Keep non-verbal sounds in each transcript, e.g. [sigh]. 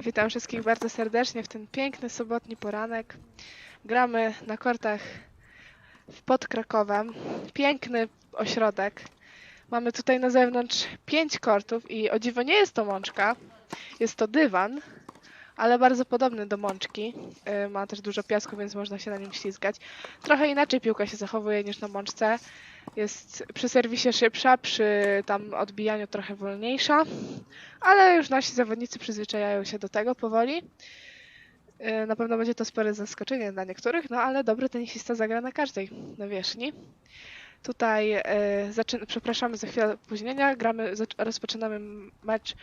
Witam wszystkich bardzo serdecznie w ten piękny sobotni poranek. Gramy na kortach pod Krakowem. Piękny ośrodek. Mamy tutaj na zewnątrz pięć kortów i o dziwo nie jest to mączka. Jest to dywan, ale bardzo podobny do mączki. Yy, Ma też dużo piasku, więc można się na nim ślizgać. Trochę inaczej piłka się zachowuje niż na mączce. Jest przy serwisie szybsza, przy tam odbijaniu trochę wolniejsza ale już nasi zawodnicy przyzwyczajają się do tego powoli. Yy, Na pewno będzie to spore zaskoczenie dla niektórych, no ale dobry tenisista zagra na każdej nawierzchni. Tutaj yy, zaczyn- przepraszamy za chwilę opóźnienia, gramy, rozpoczynamy mecz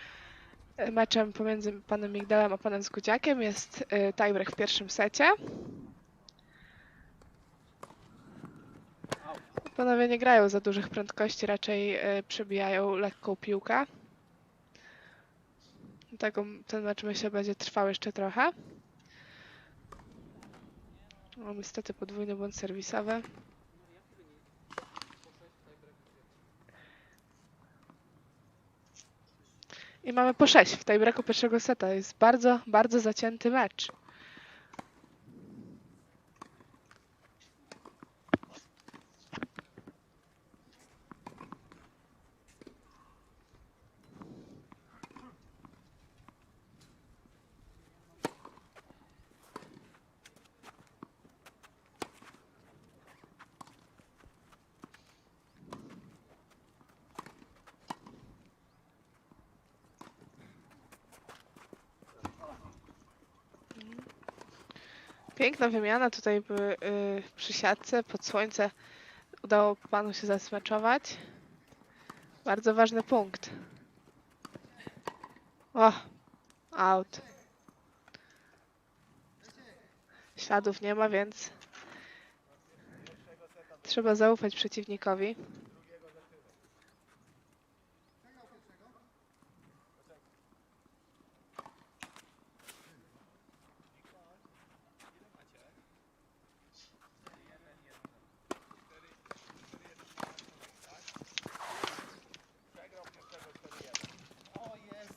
meczem pomiędzy panem Migdalem a panem Zgudziakiem. Jest yy, tiebreak w pierwszym secie. Panowie nie grają za dużych prędkości, raczej yy, przebijają lekką piłkę. Dlatego ten mecz myślę będzie trwał jeszcze trochę. O, niestety podwójny błąd serwisowy. I mamy po 6 w tiebreaku pierwszego seta. Jest bardzo, bardzo zacięty mecz. Piękna wymiana tutaj by, y, przy siatce, pod słońce. Udało panu się zasmeczować. Bardzo ważny punkt. O, out. Śladów nie ma, więc trzeba zaufać przeciwnikowi.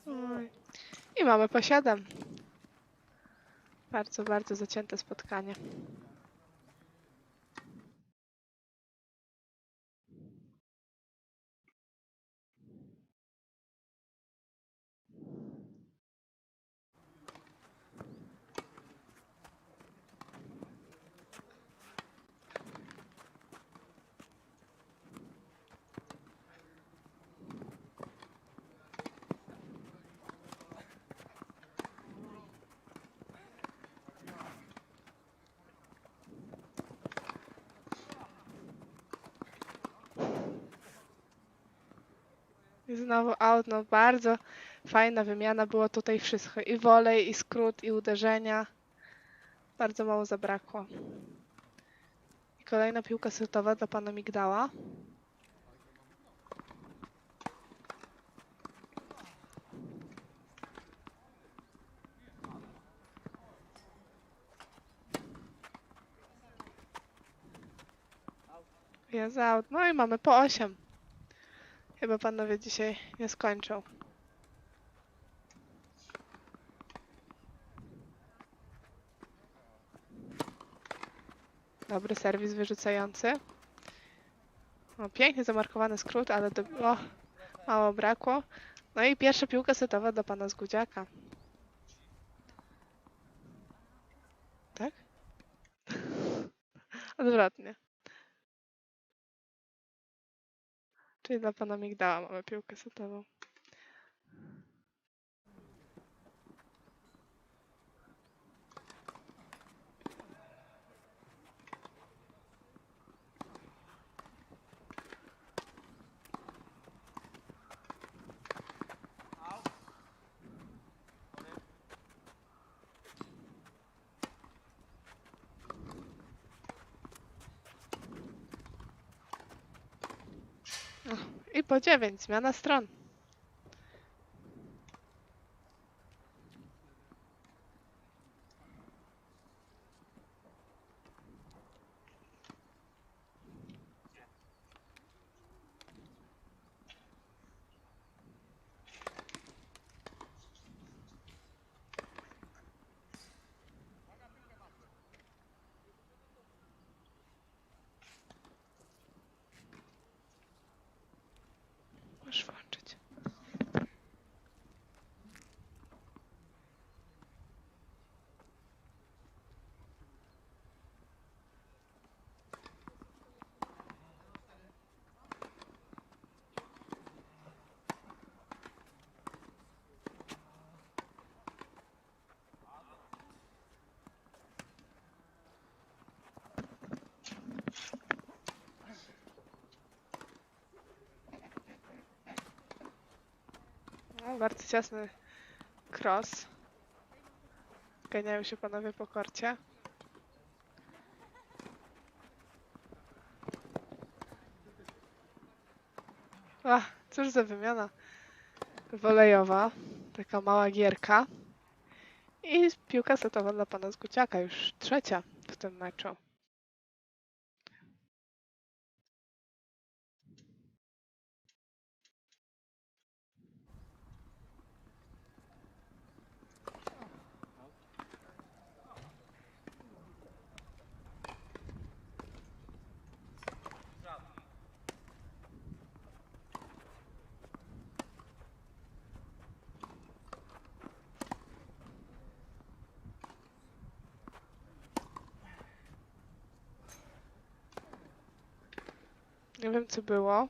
Oj. I mamy po 7. Bardzo, bardzo zacięte spotkanie. I znowu out, no bardzo fajna wymiana. Było tutaj wszystko. I wolej, i skrót, i uderzenia. Bardzo mało zabrakło. I kolejna piłka setowa dla pana Migdała. Jest out. No i mamy po 8. Chyba panowie dzisiaj nie skończą. Dobry serwis wyrzucający. No, pięknie zamarkowany skrót, ale do... o, mało brakło. No i pierwsza piłka setowa dla pana Zgudziaka. Tak? [laughs] Odwrotnie. Czyli dla pana Migdała mamy piłkę setową. I po 9, zmiana stron. Bardzo ciasny cross. Ganiają się panowie po korcie. Ach, cóż za wymiana wolejowa. Taka mała gierka. I piłka setowa dla pana Zguciaka, już trzecia w tym meczu. Nie wiem co było.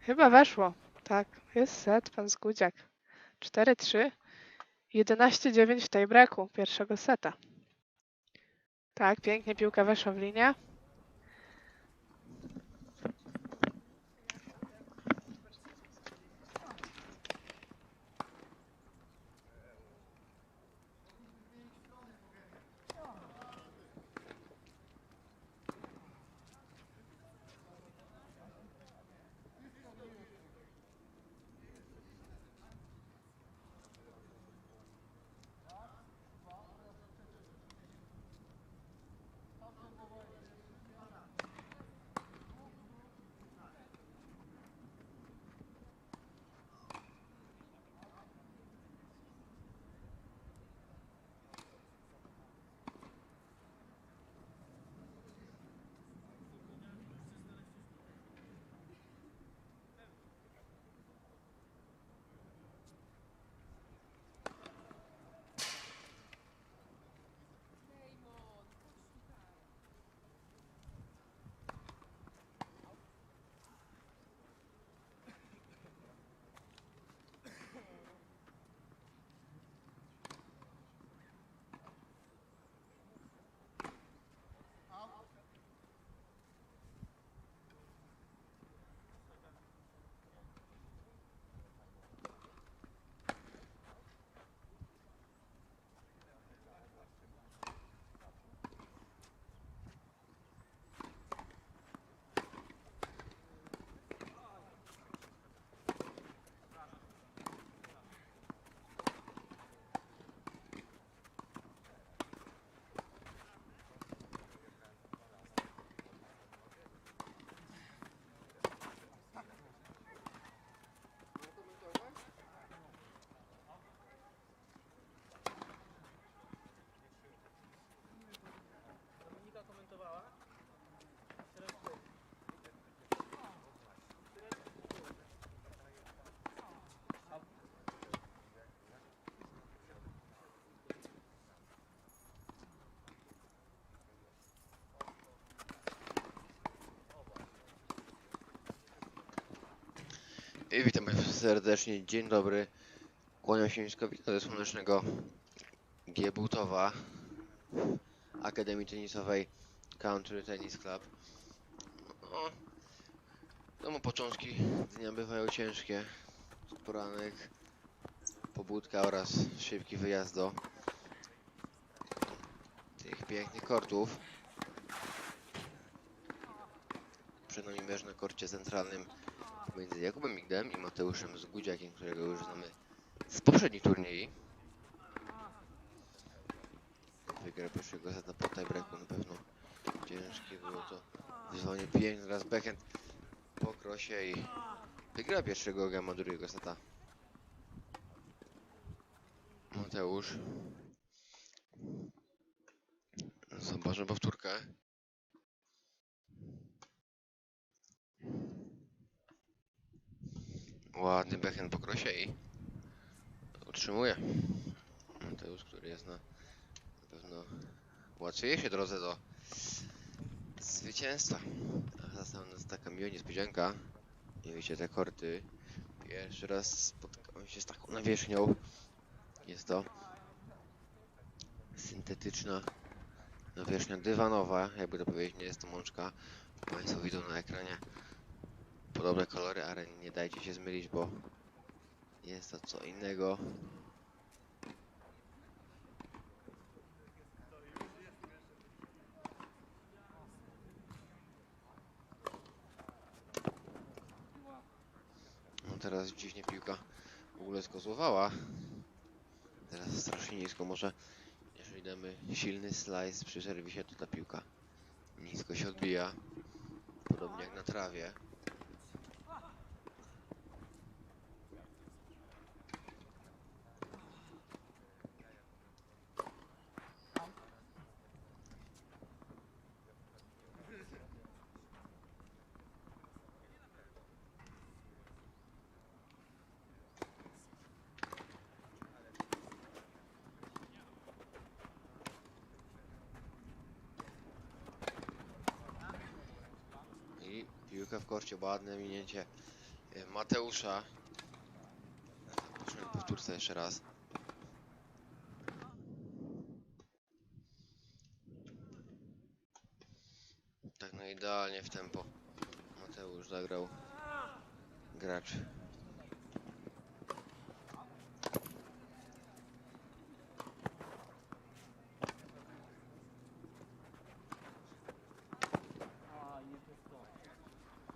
Chyba weszło. Tak, jest set, pan Zgudziak. 4-3. 11-9 w tiebreaku pierwszego seta. Tak, pięknie piłka weszła w linię. Witam serdecznie, dzień dobry. Kłaniam się niskowi ze słonecznego Giebutowa Akademii Tenisowej Country Tennis Club. No, domu początki dnia bywają ciężkie. Poranek, pobudka oraz szybki wyjazd do tych pięknych kortów. Przed nami na korcie centralnym między Jakubem Migdem i Mateuszem Zgudziakiem, którego już znamy z poprzednich turniej. Wygra pierwszego seta po tiebreaku na pewno ciężkie było to wyzwanie piękne, raz backhand po krosie i wygra pierwszego gama drugiego seta. Mateusz. Zobaczmy powtórkę. Ładny backhand po krosie i utrzymuje. Mateusz, który jest na, na pewno łatwiejszej drodze do zwycięstwa. A zastała nas taka miła niespodzianka. Nie wiecie, te korty. Pierwszy raz spotkałem się z taką nawierzchnią. Jest to syntetyczna nawierzchnia dywanowa, jakby to powiedzieć, nie jest to mączka. Państwo widzą na ekranie podobne kolory, ale nie dajcie się zmylić, bo Jest to co innego. No teraz dziwnie piłka w ogóle skozłowała. Teraz strasznie nisko. Może jeżeli damy silny slice przy serwisie, to ta piłka nisko się odbija. Podobnie jak na trawie. I korcie, ładne minięcie e, Mateusza. Zobaczymy powtórce jeszcze raz. Tak no idealnie w tempo. Mateusz zagrał. Gracz. A, nie to jest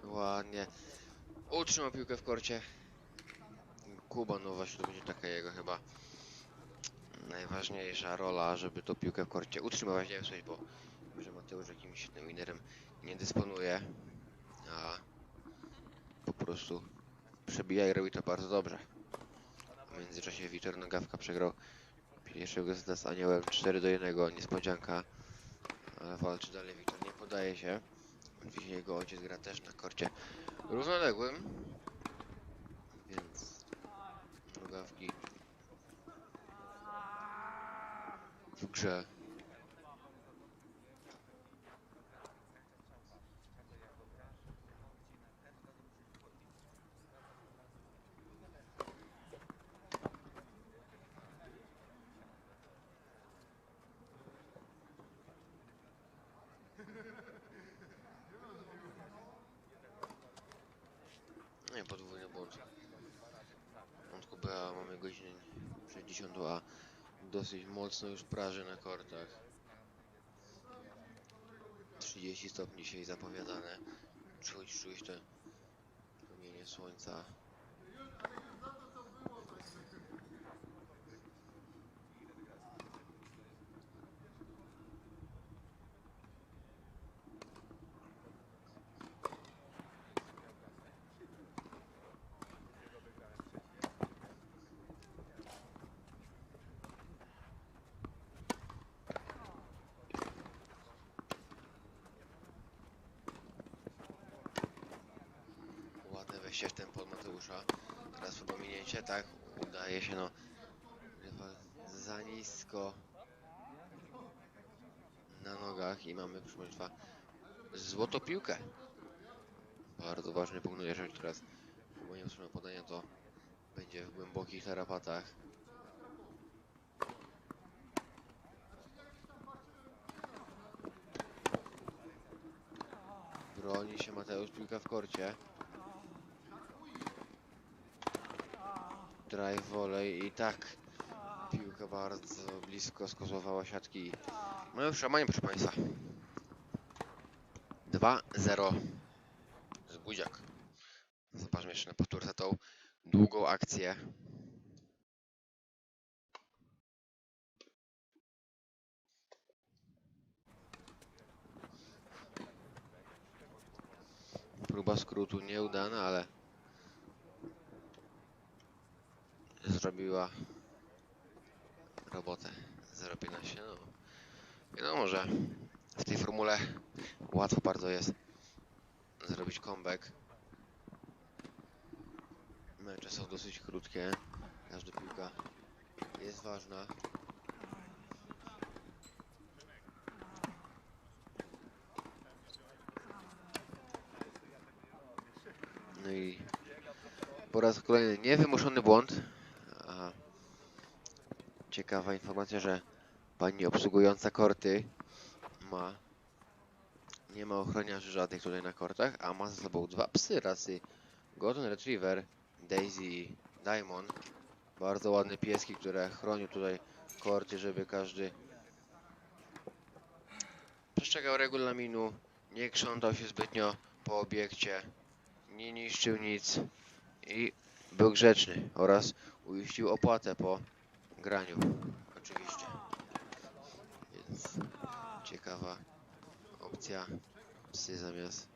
to. Ładnie. Utrzymał piłkę w korcie. Kuba, no właśnie to będzie taka jego chyba najważniejsza rola, żeby tą piłkę w korcie utrzymywać. Nie wiem bo że Mateusz jakimś tym winerem nie dysponuje, a po prostu przebija i robi to bardzo dobrze. W międzyczasie Witor Nogawka przegrał pierwszego z Aniołem 4 do 1, niespodzianka, ale walczy dalej. Witor nie podaje się. Jego ojciec gra też na korcie równoległym, więc nogawki w grze. Nie, podwójny błąd. Błąd BA mamy godzinę przed 10, a dosyć mocno już praży na kortach. 30 stopni dzisiaj zapowiadane. Czuć, czuć te promienie słońca. Wejście w tempo Mateusza. Teraz przypominięcie, tak? Udaje się, no. Za nisko na nogach i mamy, proszę Państwa, piłkę. Bardzo ważny punkt, no jeżeli teraz Kuba nie otrzyma podania, to będzie w głębokich tarapatach. Broni się Mateusz, piłka w korcie. Drive volley i tak piłka bardzo blisko skozłowała siatki. Już szamanie proszę Państwa. 2-0 z. Zobaczmy jeszcze na powtórce tą długą akcję. Próba skrótu nieudana, ale zrobiła robotę 0,15. No, wiadomo, że w tej formule łatwo bardzo jest zrobić comeback. Mecze są dosyć krótkie. Każda piłka jest ważna. No i po raz kolejny niewymuszony błąd. Ciekawa informacja, że pani obsługująca korty ma nie ma ochroniarzy żadnych tutaj na kortach, a ma ze sobą dwa psy rasy Golden Retriever, Daisy i Diamond. Bardzo ładne pieski, które chronią tutaj korty, żeby każdy przestrzegał regulaminu, nie krzątał się zbytnio po obiekcie, nie niszczył nic i był grzeczny oraz uiścił opłatę po graniu. Oczywiście. Więc ciekawa opcja psy zamiast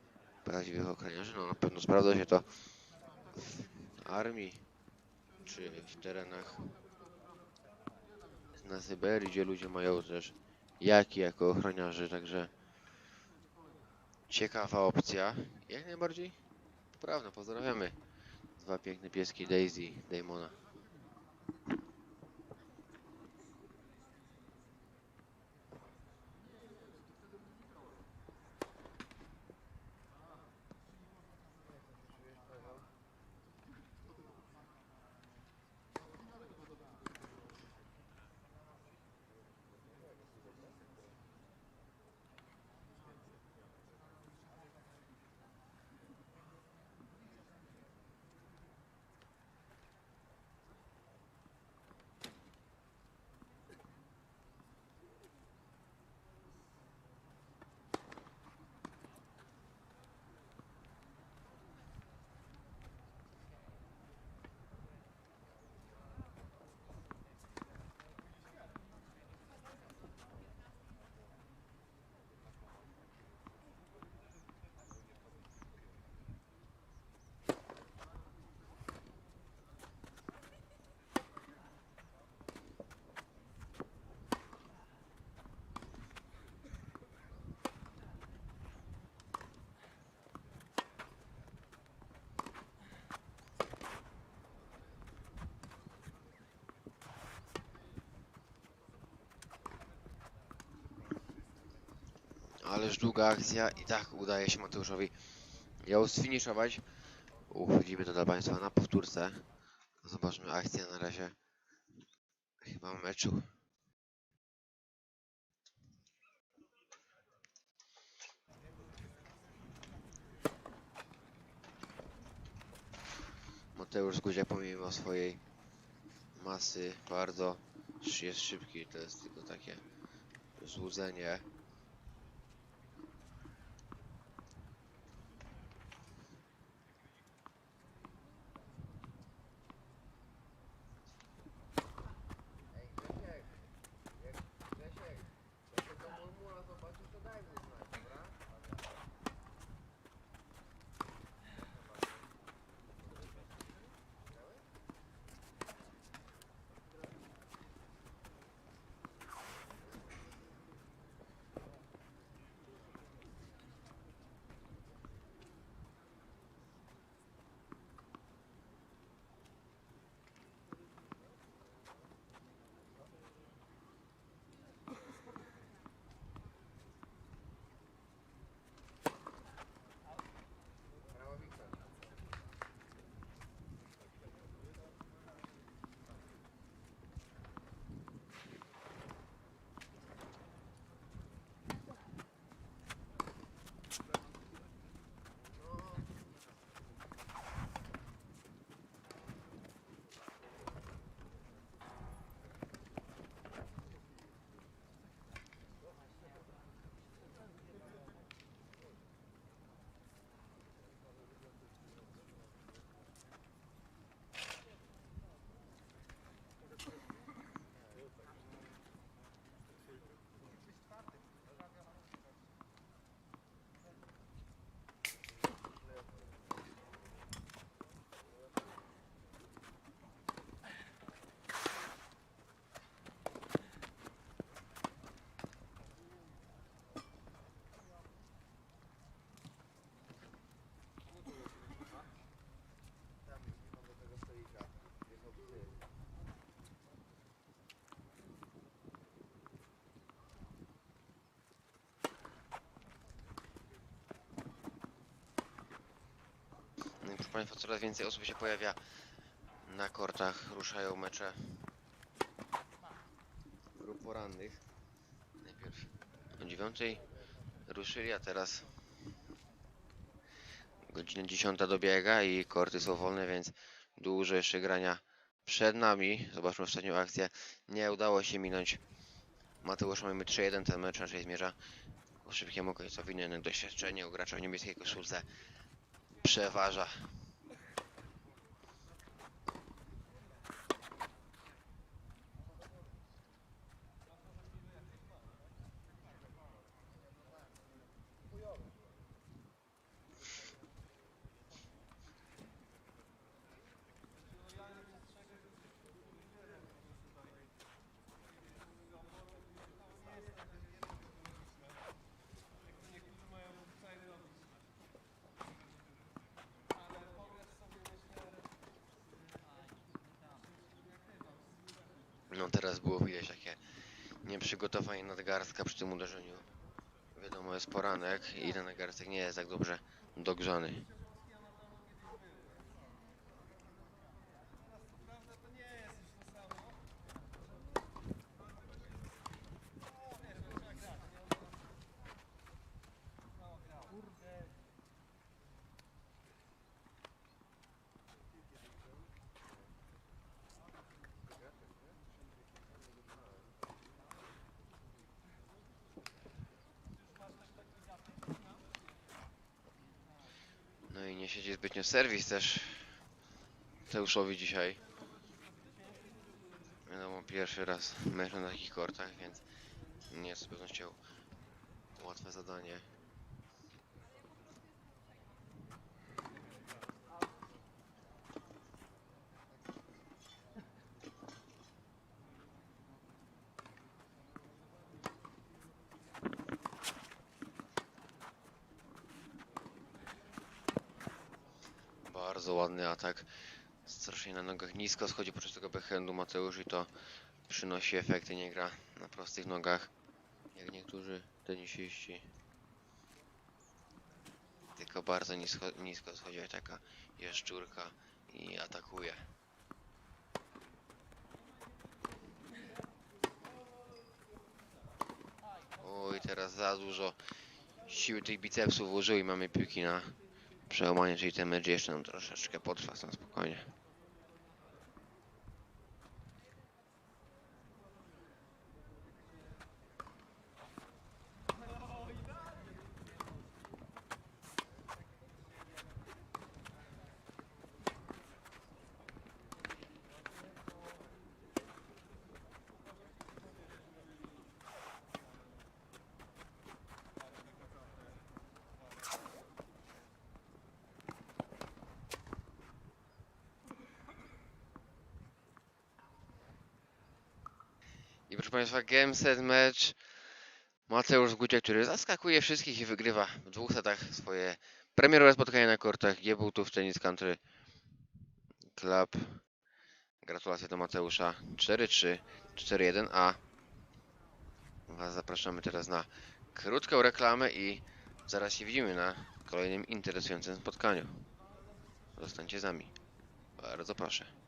prawdziwych ochroniarzy. No na pewno sprawdza się to w armii czy w terenach na Syberii, gdzie ludzie mają też jaki jako ochroniarzy, także ciekawa opcja. Jak najbardziej poprawna. Pozdrawiamy. Dwa piękne pieski Daisy Damona. Ależ długa akcja i tak udaje się Mateuszowi ją sfiniszować. Uchodzimy to dla Państwa na powtórce. Zobaczmy akcję na razie chyba meczu. Mateusz Guziak pomimo swojej masy bardzo jest szybki, to jest tylko takie złudzenie. Państwa, coraz więcej osób się pojawia na kortach, ruszają mecze grup porannych. Najpierw o 9 ruszyli, a teraz godzina 10 dobiega i korty są wolne, więc Dużo jeszcze grania przed nami. Zobaczmy ostatnią akcję. Nie udało się minąć. Mateusz mamy 3-1, ten mecz raczej zmierza ku szybkiemu końcowi. Doświadczenie u gracza w niebieskiej koszulce przeważa. No teraz było widać takie nieprzygotowanie nadgarstka przy tym uderzeniu. Wiadomo, jest poranek i ten nadgarstek nie jest tak dobrze dogrzany. No i nie siedzi zbytnio serwis też Teuszowi dzisiaj. Wiadomo, pierwszy raz mecz na takich kortach, więc nie jest z pewnością łatwe zadanie. Bardzo ładny atak. Strasznie na nogach nisko schodzi podczas tego backhandu Mateusz i to przynosi efekty. Nie gra na prostych nogach, jak niektórzy tenisiści. Tylko bardzo nisko, nisko schodzi taka jaszczurka i atakuje. Oj, teraz za dużo siły tych bicepsów włożył i mamy piłki na przełamanie, czyli ten mecz jeszcze nam troszeczkę potrwa, spokojnie. Proszę Państwa, game set match. Mateusz Gucia, który zaskakuje wszystkich i wygrywa w dwóch setach swoje premierowe spotkanie na kortach Giebutów Tennis Country Club. Gratulacje do Mateusza. 4-3, 4-1, a Was zapraszamy teraz na krótką reklamę i zaraz się widzimy na kolejnym interesującym spotkaniu. Zostańcie z nami. Bardzo proszę.